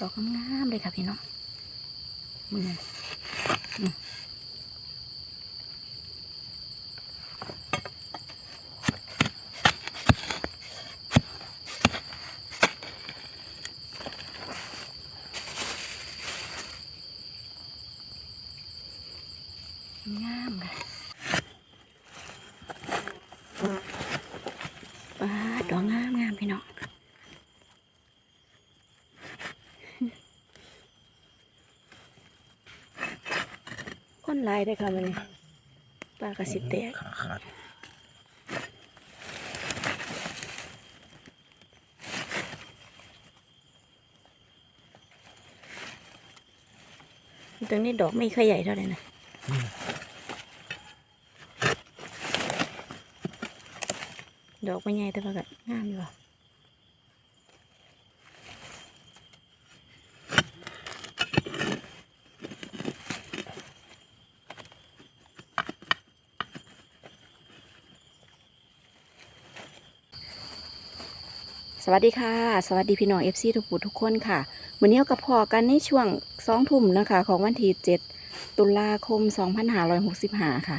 ดอกงามๆเลยค่ะพี่น้องมืออืมงามค่ะป้าดดอกงามงามๆพี่น้อง คนห ลายเลยค่ะมันปลากระสิแตกขาขาดตรงนี้ดอกไม่ค่อยใหญ่เท่าไหร่นะดอกไม่ใหญ่แต่ว่าก็งามอยู่ สวัสดีค่ะ สวัสดีพี่น้องเอฟซีทุกผู้ทุกคนค่ะวันนี้เอากับพอกันในช่วงสองทุ่มนะคะ ของวันที่เจ็ดตุลาคม2565ค่ะ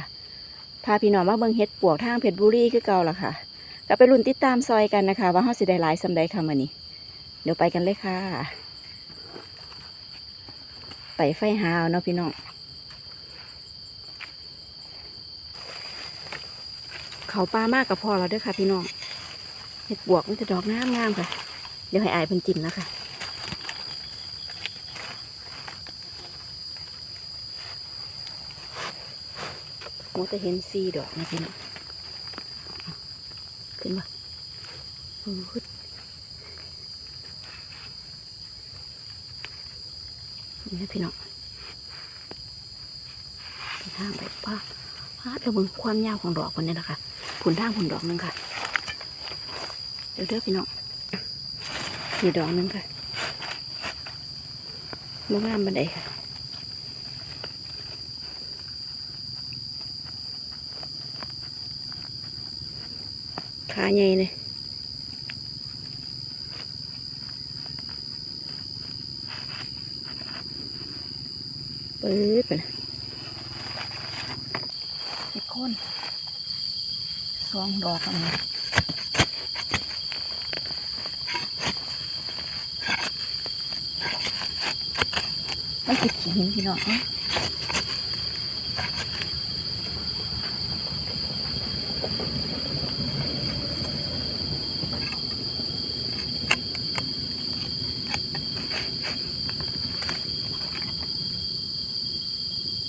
พาพี่น้องมาเบิ่งเฮ็ดปวกทางเพชรบุรีคือเก่าล่ะค่ะก็ไปรุ่นติดตามซอยกันนะคะ ว่าเฮาสิได้หลายสำใดค่ะมื้อนี้ เดี๋ยวไปกันเลยค่ะ ไปไฟหาวเนาะพี่น้องเขาปลามากกับพอแล้วด้วยค่ะพี่น้อง เห็ดบวกมันจะดอกงามงามค่ะ เดี๋ยวให้อายเพิ่นจิ้มนะคะโมจะเห็นซีดอกนะพี่น้องขึ้นมาโอ้โหนี่พี่น้องทางไปป้าพาดระเบิงความยาวของดอกคนนี้นะคะผุนทางผุนดอกหนึงค่ะ เดี๋ยวเด้อพี่น้องมีดอกนึงค่ะลูกงามบันไดค่ะขาใหญ่เลยปื๊ดไปนะเห็ดโคนสองดอกอันนี้ ไม่ติดขี้หินพี่น้องเอ้ย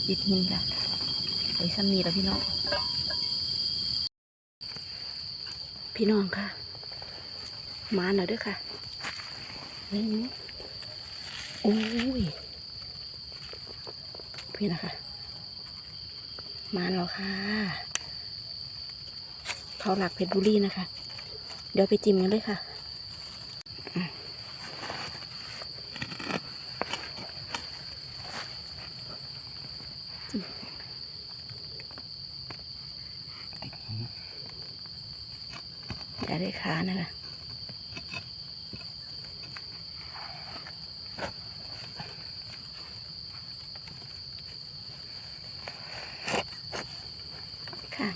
ติดหินค่ะไปซ้ำนีแล้วพี่น้อง พี่น้องค่ะ มาหน่อยด้วยค่ะนี่โอ้ย พี่นะคะ มาแล้วค่ะ เขาหลักเพชรบุรีนะคะ เดี๋ยวไปจิ้มกันเลยค่ะอืมจิ้มอย่าได้ขานะคะ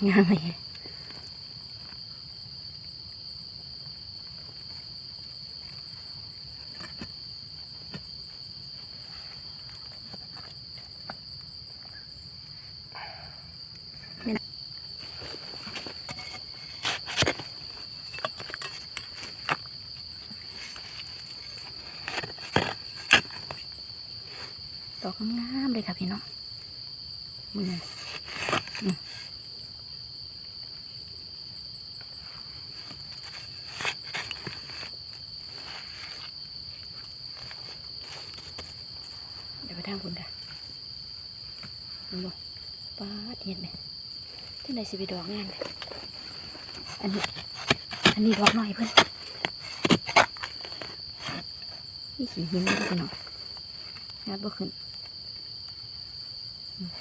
งามเลยดอกงามเลยค่ะพี่น้องมืออืม เดี๋ยวไปทางคุณค่ะเห็นบ่ป้าดเห็นไหม ที่ไหนสิไปดอกงานเลยอันนี้ อันนี้ดอกหน่อยเพื่อนนี่ขี้หินนี่พี่น้องงัดบ่ขึ้นอืม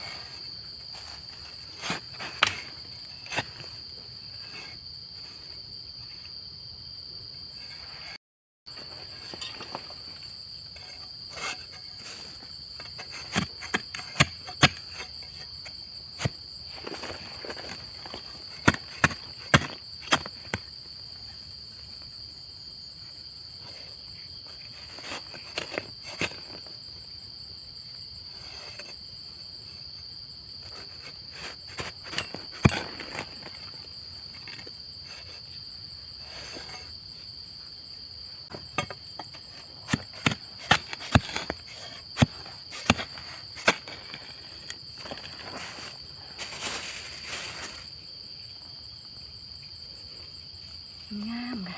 งามค่ะ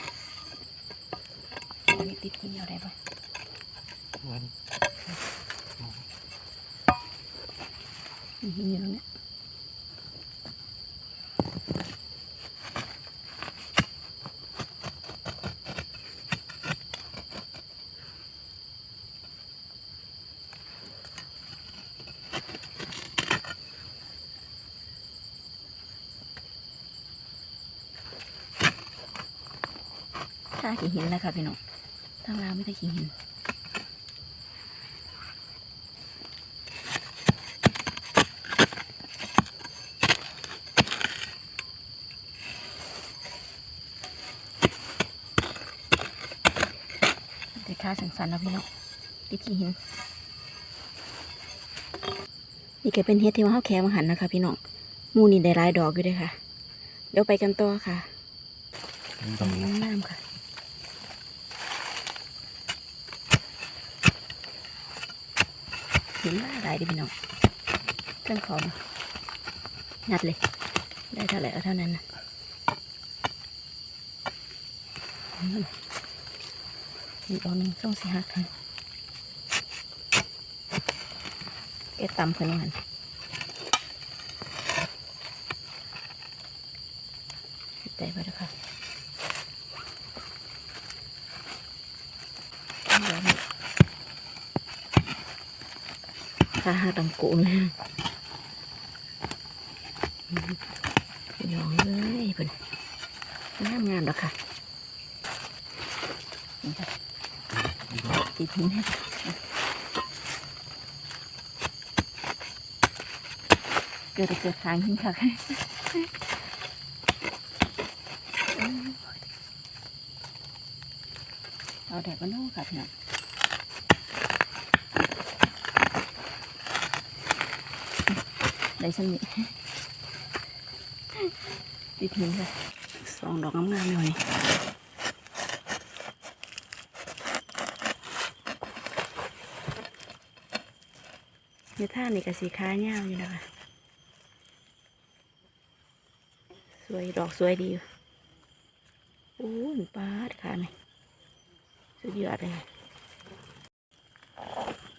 มีติดกินอะไรบ้าง วัน มีหินอยู่ ตรงเนี้ยถ้าขี้หินนะคะพี่น้องทางลาวไม่ได้ขี้หินาสันๆแล้วพี่น้องติดขี้หินนี่ก็เป็นเฮ็ดที่ว่าเขาแคะมาหันนะคะ พี่น้องหมูนี่ได้หลายดอกอยู่เด้วยค่ะ เดี๋ยวไปกันต่อค่ะตรงนี้น้ำค่ะเห็นหลายหลายดิพี่น้องเครื่องของนัดเลย ได้เท่าไหร่เอาเท่านั้นนะ อีกดอกหนึงต้องสิหักค่ะแกตำขึ้นมาหันได้ไปแล้วค่ะเดี๋ยวนี้าหักตังโกนเลยอืมยองเลยเพิ่นงามงามๆแล้วค่ะนี่ค่ะ ติดหินให้เกิดเกิดทางหินค่ะเอาแดดบ้านนอกค่ะพี่น้องได้สนิทติดหินค่ะสองดอกงามๆหน่อย อยู่ท่านี่กับสีค้าเงาอยู่นะคะสวยดอกสวยดีอยู่โอ้ยปาดค่ะนี่สุดยอดเลย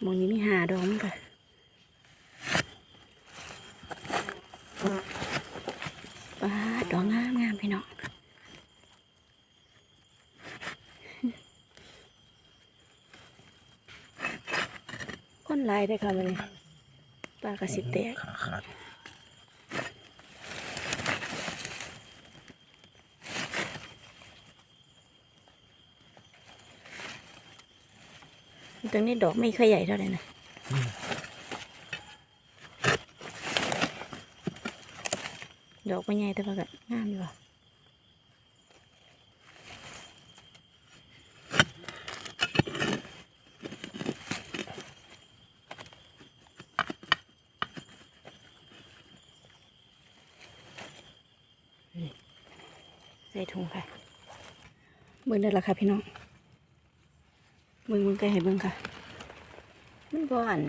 มองนี้มีหาดองค่ะปาดดองงามงามพี่น้องก้นลายได้ค่ะมันนี้ ปลากระสิแตกขาขาดตรงนี้ดอกไม่ค่อยใหญ่เท่าไหร่นะดอกไม่ใหญ่แต่ว่าก็งามอยู่ว่ะ ถุงค่ะ เบิ่งได้แล้วค่ะพี่น้อง เบิ่งเบิ่งใกล้ให้เบิ่งค่ะ มันบ่อัน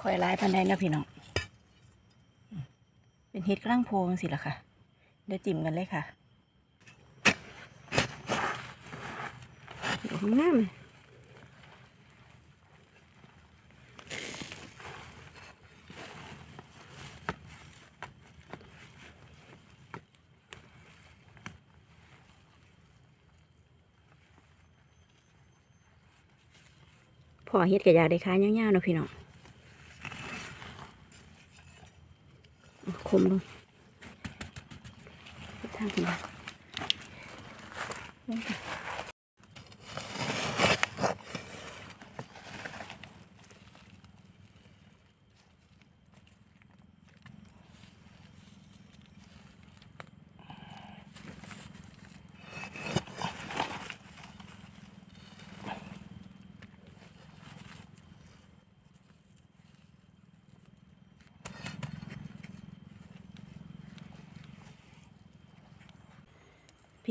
คอยหลายพันใดนะพี่น้อง เป็นเฮ็ดกลางโพงสิล่ะค่ะ เดี๋ยวจิ้มกันเลยค่ะเดี๋ย พอเฮ็ดกระยากได้ค้ายาวๆนะพี่น้องคมลงทางคุณ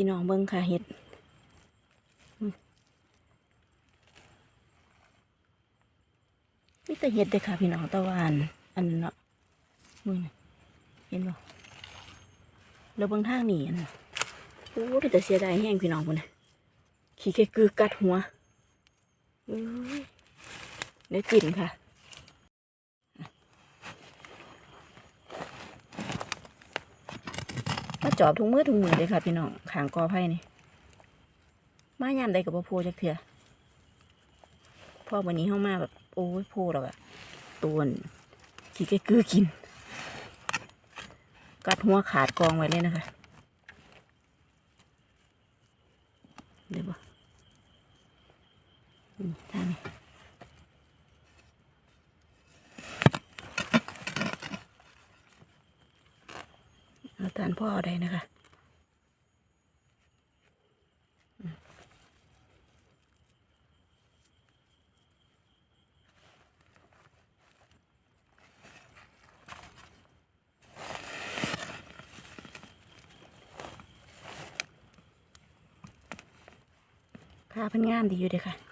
พี่น้องเบิ่งค่ะเฮ็ดอืมมีแต่เฮ็ดเด้อค่ะ พี่น้องตะวันอันเนาะมึงน่ะเห็นบ่แล้วเบิ่งทางนี่อันน่ะโอ้เป็นแต่เสียดายแห้งพี่น้องคนนะขี้เกกือกัดหัวเอ้ยได้กลิ่นค่ะ มา จอบทุงมือทุงมือเลยค่ะ พี่น้องขางกอไผ่นี่มายามใดกับพ่อโพจักเถื่อพ่อวันนี้เข้ามาแบบ โอ้ยโพแล้วอะตัวนขี้เกกือกิน กัดหัวขาดกองไว้เลยนะคะเดี๋ยวบ่อืมท่านี่เอาทาน พ่อเอได้นะคะอืมค่าเพันงามดีอยู่เด้อค่ะ